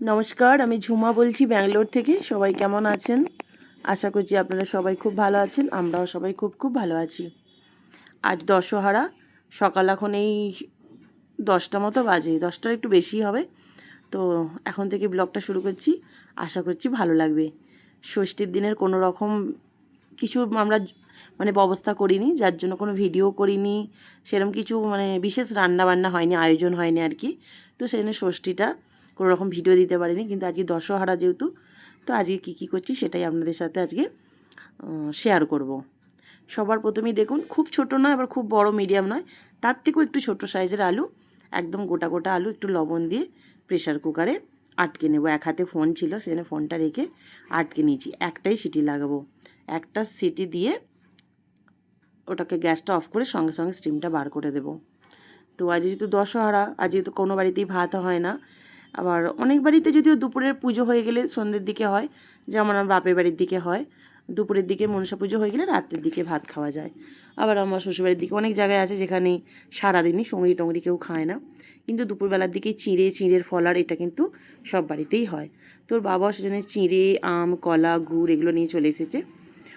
নমস্কার, আমি ঝুমা বলছি ব্যাঙ্গালোর থেকে। সবাই কেমন আছেন? আশা করছি আপনারা সবাই খুব ভালো আছেন, আমরাও সবাই খুব খুব ভালো আছি। আজ দশহারা, সকাল এখন এই দশটা মতো বাজে, দশটার একটু বেশি হবে। তো এখন থেকে ব্লগটা শুরু করছি, আশা করছি ভালো লাগবে। ষষ্ঠীর দিনের কোনো রকম কিছু আমরা মানে ব্যবস্থা করিনি, যার জন্য কোনো ভিডিও করিনি সেরকম কিছু মানে বিশেষ রান্না বান্না হয়নি, আয়োজন হয়নি আর কি। তো সেই জন্য ষষ্ঠীটা কোনো রকম ভিডিও দিতে পারিনি, কিন্তু আজকে দশহারা যেহেতু, তো আজকে কী কী করছি সেটাই আপনাদের সাথে আজকে শেয়ার করব। সবার প্রথমেই দেখুন, খুব ছোট নয়, আবার খুব বড় মিডিয়াম নয়, তার থেকেও একটু ছোট সাইজের আলু, একদম গোটা গোটা আলু, একটু লবণ দিয়ে প্রেশার কুকারে আটকে নেব। এক হাতে ফোন ছিল সেখানে ফোনটা রেখে আটকে নিয়েছি। একটাই সিটি লাগাবো। একটা সিটি দিয়ে ওটাকে গ্যাসটা অফ করে সঙ্গে সঙ্গে স্টিমটা বার করে দেব। তো আজ যেহেতু দশহারা, আজ যেহেতু কোনো বাড়িতেই ভাত হয় না আবার অনেক বাড়িতে যদিও দুপুরের পুজো হয়ে গেলে সন্ধ্যের দিকে হয়, যেমন আমার বাপের বাড়ির দিকে হয়। দুপুরের দিকে মনসা পুজো হয়ে গেলে রাত্রের দিকে ভাত খাওয়া যায়। আবার আমার শ্বশুরবাড়ির দিকে অনেক জায়গায় আছে যেখানে সারাদিনই সঙ্গি টঙ্গি কেউ খায় না। কিন্তু দুপুরবেলার দিকে চিঁড়ে, চিঁড়ের ফলার এটা কিন্তু সব বাড়িতেই হয়। তোর বাবাও সেখানে চিঁড়ে, আম, কলা, গুড় এগুলো নিয়ে চলে এসেছে।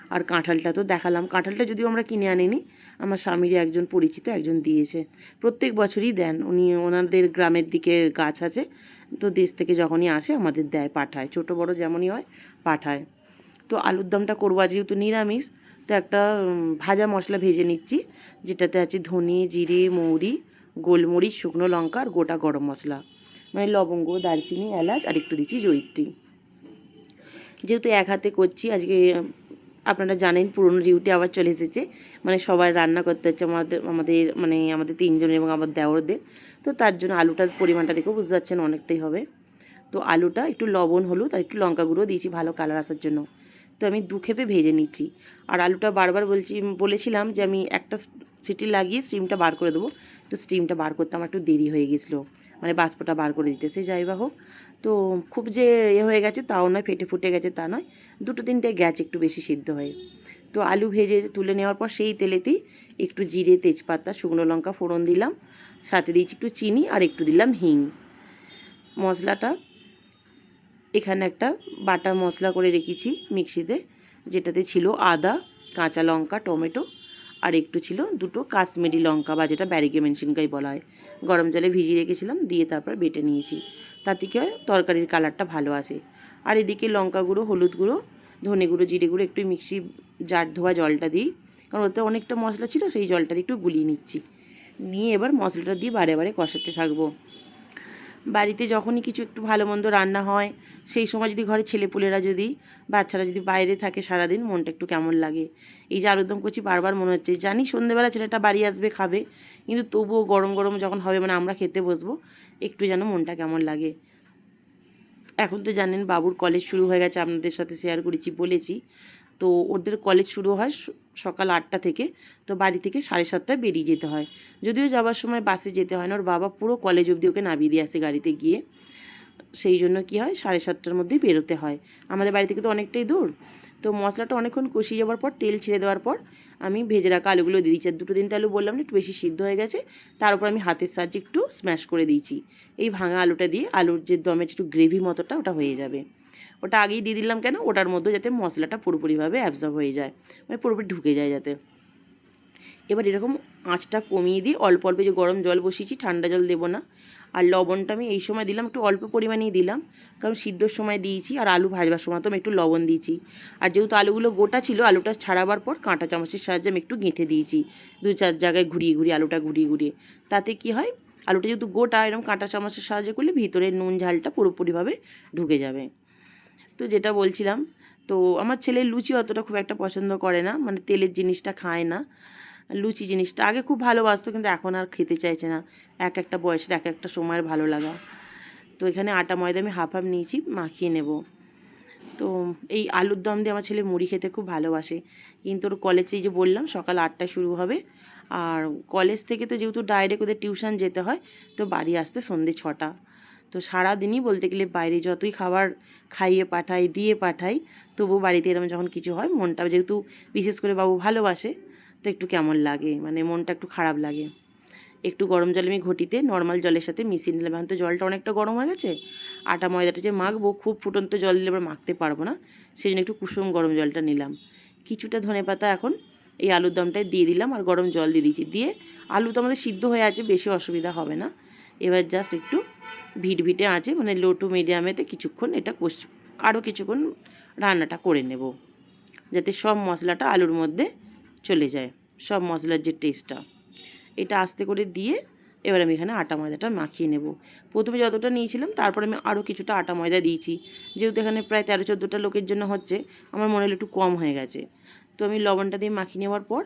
আর কাঁঠালটা তো দেখালাম। কাঁঠালটা যদিও আমরা কিনে আনিনি, আমার স্বামীর একজন পরিচিত একজন দিয়েছে। প্রত্যেক বছরই দেন। উনি ওনাদের গ্রামের দিকে গাছ আছে। তো দেশ থেকে যখনই আসে আমাদের দেয়, পাঠায়। ছোট বড় যেমনই হয়, পাঠায়। তো আলুর দমটা করব যেহেতু নিরামিষ, তো একটা ভাজা মশলা ভেজে নিচ্ছি। যেটাতে আছে ধনে, জিরে, মৌরি, গোলমরিচ, শুকনো লঙ্কা আর গোটা গরম মশলা। মানে লবঙ্গ, দারচিনি, এলাচ আর একটু দিচ্ছি জৈত্রী যেহেতু এক হাতে করছি, আজকে আপনারা জানেন পুরনো ডিউটি আবার চলে এসেছে। মানে সবাই রান্না করতে হচ্ছে আমাদের আমাদের মানে আমাদের তিনজন এবং আমার দেওরদের। তো তার জন্য আলুটার পরিমাণটা দেখেও বুঝতে পারছেন অনেকটাই হবে। তো আলুটা একটু লবণ, হলুদ আর একটু লঙ্কা গুঁড়ো দিয়েছি ভালো কালার আসার জন্য। তো আমি দু খেপে ভেজে নিচ্ছি। আর আলুটা বারবার বলছি, বলেছিলাম যে আমি একটা সিটি লাগিয়ে স্টিমটা বার করে দেবো। তো স্টিমটা বার করতে আমার একটু দেরি হয়ে গেছিল। মানে বাষ্পটা বার করে দিতে। সে যাই বা হোক তো খুব যে এ হয়ে গেছে তাও নয়, ফেটে ফুটে গেছে তা নয়। দুটো তিনটে গ্যাস একটু বেশি সিদ্ধ হয়ে। তো আলু ভেজে তুলে নেওয়ার পর সেই তেলেতেই একটু জিরে, তেজপাতা, শুকনো লঙ্কা ফোড়ন দিলাম। সাথে দিয়েছি একটু চিনি আর একটু দিলাম হিং। মশলাটা এখানে একটা বাটা মশলা করে রেখেছি মিক্সিতে, যেটাতে ছিল আদা, কাঁচা লঙ্কা, টমেটো আর একটু ছিল দুটো কাশ্মীরি লঙ্কা বা যেটা ব্যারিকে মেনশিনকাই বলা হয়। গরম জলে ভিজিয়ে রেখেছিলাম, দিয়ে তারপর বেটে নিয়েছি। তাতে তার হয়, তরকারির কালারটা ভালো আসে। আর এদিকে লঙ্কা গুঁড়ো, হলুদ গুঁড়ো, ধনে গুঁড়ো, জিরে গুঁড়ো, একটু মিক্সি জার ধোয়া জলটা দিই। কারণ ওতে অনেকটা মশলা ছিল, সেই জলটা দিয়ে একটু গুলিয়ে নিচ্ছি। নিয়ে এবার মশলাটা দিয়ে বারে বারে কষাতে থাকব। বাড়িতে যখনই কিছু একটু ভালো মন্দ রান্না হয়, সেই সময় যদি ঘরে ছেলেপুলেরা যদি, বাচ্চারা যদি বাইরে থাকে সারাদিন, মনটা একটু কেমন লাগে। এই যে আলুরদম করছি বারবার মনে হচ্ছে, জানি সন্ধ্যেবেলা ছেলেটা বাড়ি আসবে, খাবে, কিন্তু তবুও গরম গরম যখন হবে মানে আমরা খেতে বসবো, একটু যেন মনটা কেমন লাগে। এখন তো জানেন বাবুর কলেজ শুরু হয়ে গেছে, আপনাদের সাথে শেয়ার করেছি, বলেছি। তো ওদের কলেজ শুরু হয় সকাল আটটা থেকে। তো বাড়ি থেকে সাড়ে সাতটায় বেরিয়ে যেতে হয়। যদিও যাওয়ার সময় বাসে যেতে হয় না, ওর বাবা পুরো কলেজ অবধি ওকে নামিয়ে দিয়ে আসে গাড়িতে গিয়ে। সেই জন্য কি হয়, সাড়ে সাতটার মধ্যেই বেরোতে হয়। আমাদের বাড়ি থেকে তো অনেকটাই দূর। তো মশলাটা অনেকক্ষণ কষিয়ে যাওয়ার পর, তেল ছেড়ে দেওয়ার পর আমি ভেজে রাখা আলুগুলো দিয়ে দিচ্ছি দুটো তিনটে আলু বললাম না, একটু বেশি সিদ্ধ হয়ে গেছে। তার উপর আমি হাতের সাহায্যে একটু স্ম্যাশ করে দিয়েছি। এই ভাঙা আলুটা দিয়ে আলুর যে দমের একটু গ্রেভি মতোটা ওটা হয়ে যাবে। ওটা আগেই দিয়ে দিলাম কেন? ওটার মধ্যে যাতে মশলাটা পুরোপুরিভাবে অ্যাবজর্ব হয়ে যায়। মানে পুরোপুরি ঢুকে যায় যাতে। এবার এরকম আঁচটা কমিয়ে দিয়ে অল্প অল্প যে গরম জল বসিয়েছি, ঠান্ডা জল দেবো না। আর লবণটা আমি এই সময় দিলাম, একটু অল্প পরিমাণেই দিলাম। কারণ সিদ্ধর সময় দিয়েছি আর আলু ভাজবার সময় তো আমি একটু লবণ দিয়েছি। আর যেহেতু আলুগুলো গোটা ছিল, আলুটা ছাড়াবার পর কাঁটা চামচের সাহায্যে আমি একটু গেঁথে দিয়েছি। দু চার জায়গায় ঘুরিয়ে ঘুরিয়ে আলুটা ঘুরিয়ে ঘুরিয়ে। তাতে কি হয়? আলুটা যেহেতু গোটা, এরকম কাঁটা চামচের সাহায্যে করলে ভিতরে নুন, ঝালটা পুরোপুরিভাবে ঢুকে যাবে। তো যেটা বলছিলাম, তো আমার ছেলে লুচি অতটা খুব একটা পছন্দ করে না মানে তেলের জিনিসটা খায় না। লুচি জিনিসটা আগে খুব ভালোবাসতো, কিন্তু এখন আর খেতে চাইছে না। এক একটা বয়সের, এক একটা সময়ের ভালো লাগা। তো এখানে আটা ময়দা আমি হাফ হাফ নিয়েছি, মাখিয়ে নেব। তো এই আলুর দম দিয়ে আমার ছেলে মুড়ি খেতে খুব ভালোবাসে। কিন্তু ওর কলেজে যে বললাম, সকাল আটটায় শুরু হবে। আর কলেজ থেকে তো যেহেতু ডাইরেক্ট ওদের টিউশন যেতে হয়, তো বাড়ি আসতে সন্ধে ছটা। তো সারাদিনই বলতে গেলে বাইরে যতই খাবার খাইয়ে পাঠাই, দিয়ে পাঠাই, তবু বাড়িতে এরকম যখন কিছু হয়, মনটা যেহেতু বিশেষ করে বাবু ভালোবাসে, তো একটু কেমন লাগে মানে মনটা একটু খারাপ লাগে। একটু গরম জল আমি ঘটিতে নর্মাল জলের সাথে মিশিয়ে নিলাম। এখন তো জলটা অনেকটা গরম হয়ে গেছে, আটা ময়দাটা যে মাখবো, খুব ফুটন্ত জল দিলে এবার মাখতে পারব না, সেই জন্য একটু কুসুম গরম জলটা নিলাম। কিছুটা ধনে পাতা এখন এই আলুর দমটায় দিয়ে দিলাম আর গরম জল দিয়ে দিয়েছি। দিয়ে আলু তো আমাদের সিদ্ধ হয়ে আছে, বেশি অসুবিধা হবে না। এবার জাস্ট একটু ভিট ভিটে আছে মানে লো টু মিডিয়ামেতে কিছুক্ষণ এটা কষ, আরও কিছুক্ষণ রান্নাটা করে নেব, যাতে সব মশলাটা আলুর মধ্যে চলে যায়, সব মশলার যে টেস্টটা এটা আস্তে করে দিয়ে এবার আমি এখানে আটা ময়দাটা মাখিয়ে নেব। প্রথমে যতটা নিয়েছিলাম, তারপর আমি আরও কিছুটা আটা ময়দা দিয়েছি। যেহেতু এখানে প্রায় তেরো চোদ্দোটা লোকের জন্য হচ্ছে, আমার মনে হলো একটু কম হয়ে গেছে। তো আমি লবণটা দিয়ে মাখিয়ে নেওয়ার পর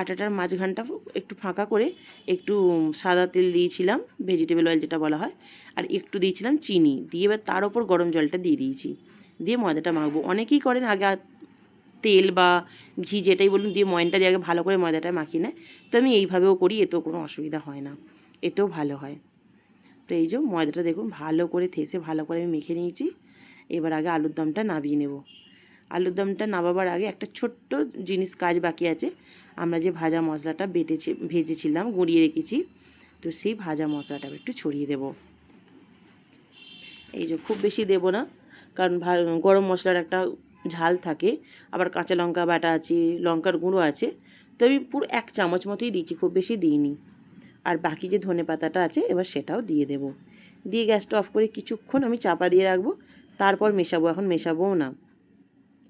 আটাটার মাঝখানটা একটু ফাঁকা করে একটু সাদা তেল দিয়েছিলাম ভেজিটেবল অয়েল যেটা বলা হয়, আর একটু দিয়েছিলাম চিনি। দিয়ে এবার তার ওপর গরম জলটা দিয়ে দিয়েছি। দিয়ে ময়দাটা মাখবো। অনেকেই করেন আগে তেল বা ঘি যেটাই বলুন, দিয়ে ময়নটা দিয়ে আগে ভালো করে ময়দাটা মাখিয়ে নেয়। তো আমি এইভাবেও করি, এতেও কোনো অসুবিধা হয় না। এতেও ভালো হয়। তো এই যে ময়দাটা দেখুন, ভালো করে থেসে ভালো করে আমি মেখে নিয়েছি। এবার আগে আলুর দমটা নাবিয়ে নেব। আলুর দমটা নামাবার আগে একটা ছোট্ট জিনিস কাজ বাকি আছে। আমরা যে ভাজা মশলাটা বেটেছি, ভেজেছিলাম, গুঁড়িয়ে রেখেছি, তো সেই ভাজা মশলাটা একটু ছড়িয়ে দেব। এই যে খুব বেশি দেব না, কারণ গরম মশলার একটা ঝাল থাকে। আবার কাঁচা লঙ্কা বাটা আছে, লঙ্কার গুঁড়ো আছে, তো আমি পুরো এক চামচ মতোই দিয়েছি, খুব বেশি দিইনি। আর বাকি যে ধনে পাতাটা আছে, এবার সেটাও দিয়ে দেব। দিয়ে গ্যাসটা অফ করে কিছুক্ষণ আমি চাপা দিয়ে রাখব, তারপর মেশাবো, এখন মেশাবোও না।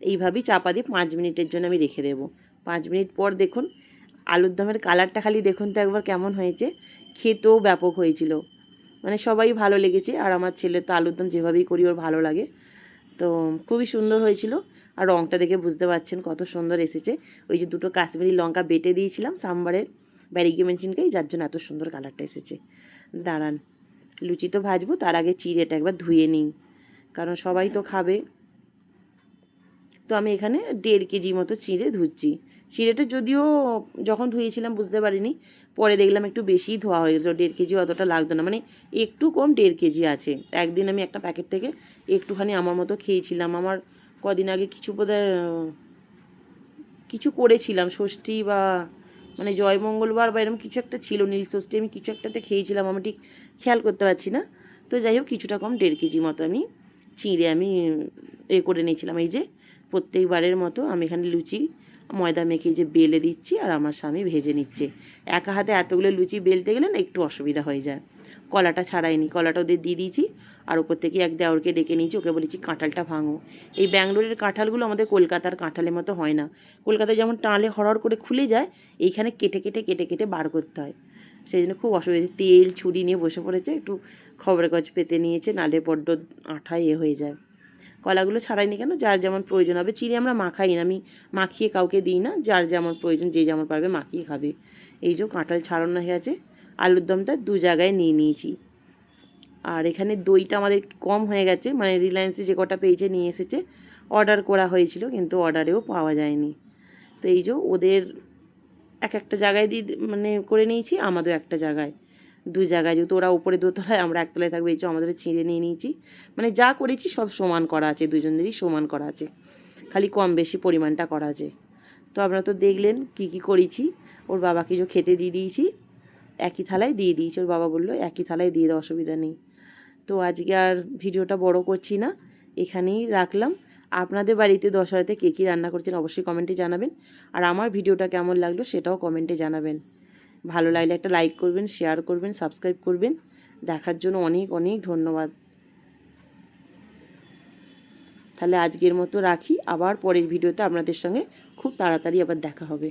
এইভাবেই চাপা দিয়ে পাঁচ মিনিটের জন্য আমি রেখে দেবো। পাঁচ মিনিট পর দেখুন, আলুর দমের কালারটা খালি দেখুন তো একবার কেমন হয়েছে। খেতেও ব্যাপক হয়েছিল। মানে সবাই ভালো লেগেছে আর আমার ছেলে তো আলুর দম যেভাবেই করি ওর ভালো লাগে। তো খুবই সুন্দর হয়েছিল। আর রঙটা দেখে বুঝতে পারছেন কত সুন্দর এসেছে। ওই যে দুটো কাশ্মীরি লঙ্কা বেটে দিয়েছিলাম সাম্বারের ব্যারিগে মেনশিনকাই যার জন্য এত সুন্দর কালারটা এসেছে। দাঁড়ান, লুচি তো ভাজবো, তার আগে চিড়েটা একবার ধুয়ে নিই। কারণ সবাই তো খাবে। তো আমি এখানে দেড় কেজি মতো চিঁড়ে ধুচ্ছি। চিঁড়েটা যদিও যখন ধুয়েছিলাম বুঝতে পারিনি, পরে দেখলাম একটু বেশিই ধোয়া হয়ে গেছিল। দেড় কেজি অতটা লাগতো না মানে একটু কম দেড় কেজি আছে। একদিন আমি একটা প্যাকেট থেকে একটুখানি আমার মতো খেয়েছিলাম। আমার কদিন আগে কিছু বোধহয়, কিছু করেছিলাম, ষষ্ঠী বা মানে জয় মঙ্গলবার বা এরকম কিছু একটা ছিল, নীল ষষ্ঠী আমি কিছু একটাতে খেয়েছিলাম, আমি ঠিক খেয়াল করতে পারছি না। তো যাই হোক, কিছুটা কম দেড় কেজি মতো আমি চিঁড়ে আমি এ করে নিয়েছিলাম। এই যে প্রত্যেকবারের মতো আমি এখানে লুচি, ময়দা মেখে যে বেলে দিচ্ছি আর আমার স্বামী ভেজে নিচ্ছে। একা হাতে এতগুলো লুচি বেলতে গেলে না একটু অসুবিধা হয়ে যায়। কলাটা ছাড়াইনি, কলাটা ওদের দিয়ে দিয়েছি আর ওপর থেকে এক দেওরকে ডেকে নিয়েছি, ওকে বলেছি কাঁঠালটা ভাঙো। এই ব্যাঙ্গালোরের কাঁঠালগুলো আমাদের কলকাতার কাঁঠালের মতো হয় না। কলকাতায় যেমন টালে হরহর করে খুলে যায়, এইখানে কেটে কেটে কেটে কেটে বার করতে হয়। সেই জন্য খুব অসুবিধা তেল, ছুরি নিয়ে বসে পড়েছে, একটু খবরের কাজ পেতে নিয়েছে, নালে বড্ড আঠা ইয়ে হয়ে যায়। কলাগুলো ছাড়াইনি কেন? যার যেমন প্রয়োজন হবে। চিনি আমরা মাখাই না। আমি মাখিয়ে কাউকে দিই না। যার যেমন প্রয়োজন, যে যেমন পারবে মাখিয়ে খাবে। এই যে কাঁঠাল ছাড়ানো হয়ে আছে আলুর দমটা দু জায়গায় নিয়ে নিয়েছি। আর এখানে দইটা আমাদের কম হয়ে গেছে। মানে রিলায়েন্সে যে কটা পেয়েছে নিয়ে এসেছে, অর্ডার করা হয়েছিল, কিন্তু অর্ডারেও পাওয়া যায়নি। তো এই যে ওদের এক একটা জায়গায় দিয়ে মানে করে নিয়েছি, আমাদের একটা জায়গায়। দু জায়গায় যেহেতু ওরা উপরে দোতলায়, আমরা একতলায় থাকব, এই যে আমাদের ছিঁড়ে নিয়ে নিয়েছি। মানে যা করেছি সব সমান করা আছে দুজনেরই সমান করা আছে। খালি কম বেশি পরিমাণটা করা আছে। তো আপনারা তো দেখলেন কি কি করেছি। ওর বাবাকে যে খেতে দিয়ে দিয়েছি, একই থালায় দিয়ে দিয়েছি। ওর বাবা বলল, একই থালায় দিয়ে দেওয়া অসুবিধা নেই। তো আজকে আর ভিডিওটা বড় করছি না, এখানেই রাখলাম। আপনাদের বাড়িতে দশহরাতে কে কী রান্না করছেন অবশ্যই কমেন্টে জানাবেন। আর আমার ভিডিওটা কেমন লাগল সেটাও কমেন্টে জানাবেন। ভালো লাগলে একটা লাইক করবেন শেয়ার করবেন সাবস্ক্রাইব করবেন। দেখার জন্য অনেক অনেক ধন্যবাদ। তাহলে আজকের মতো রাখি। আবার পরের ভিডিওতে আপনাদের সঙ্গে খুব তাড়াতাড়ি আবার দেখা হবে।